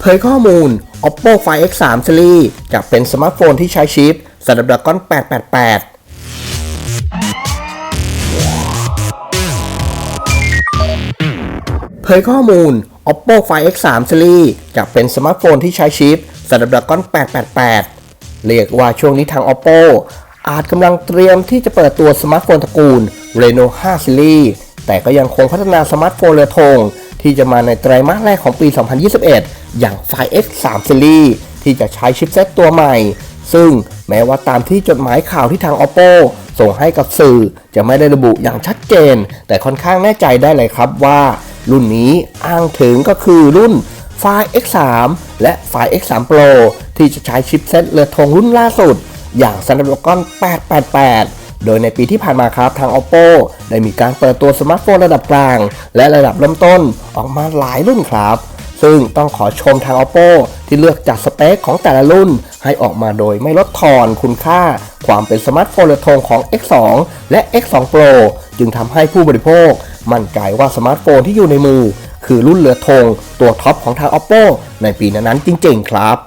เผยข้อมูล Oppo Find X3 Series จะเป็นสมาร์ทโฟนที่ใช้ชิป Snapdragon 888เผยข้อมูล Oppo Find X3 Series จะเป็นสมาร์ทโฟนที่ใช้ชิป Snapdragon 888 เรียกว่าช่วงนี้ทาง Oppo อาจกำลังเตรียมที่จะเปิดตัวสมาร์ทโฟนตระกูล Reno 5 Series แต่ก็ยังคงพัฒนาสมาร์ทโฟนเรือธง ที่จะมาในไตรมาสแรกของปี 2021 อย่าง Find X3 Series ที่จะใช้ชิปเซตตัวใหม่ ซึ่งแม้ว่าตามที่จดหมายข่าวที่ทาง Oppo ส่งให้กับสื่อจะไม่ได้ระบุอย่างชัดเจน แต่ค่อนข้างแน่ใจได้เลยครับว่า รุ่นนี้อ้างถึงก็คือรุ่น f i X3 และ f i X3 Pro ที่จะใช้ชิปเซตเรือธงรุ่นล่าสุด อย่าง Snapdragon 888 โดยในปีที่ผ่านมาครับทาง Oppo ได้มีการเปิดตัวสมาร์ทโฟนระดับกลาง และระดับเริ่มต้นออกมาหลายรุ่นครับ ซึ่งต้องขอชมทาง Oppo ที่เลือกจัดสเปคของแต่ละรุ่น ให้ออกมาโดยไม่ลดทอนคุณค่า ความเป็นสมาร์ทโฟนเรือธงของ X2 และ X2 Pro จึงทำให้ผู้บริโภค มั่นใจว่าสมาร์ทโฟนที่อยู่ในมือ คือรุ่นเรือธงตัวท็อปของทาง Oppo ในปีนั้นๆจริง ๆ ครับ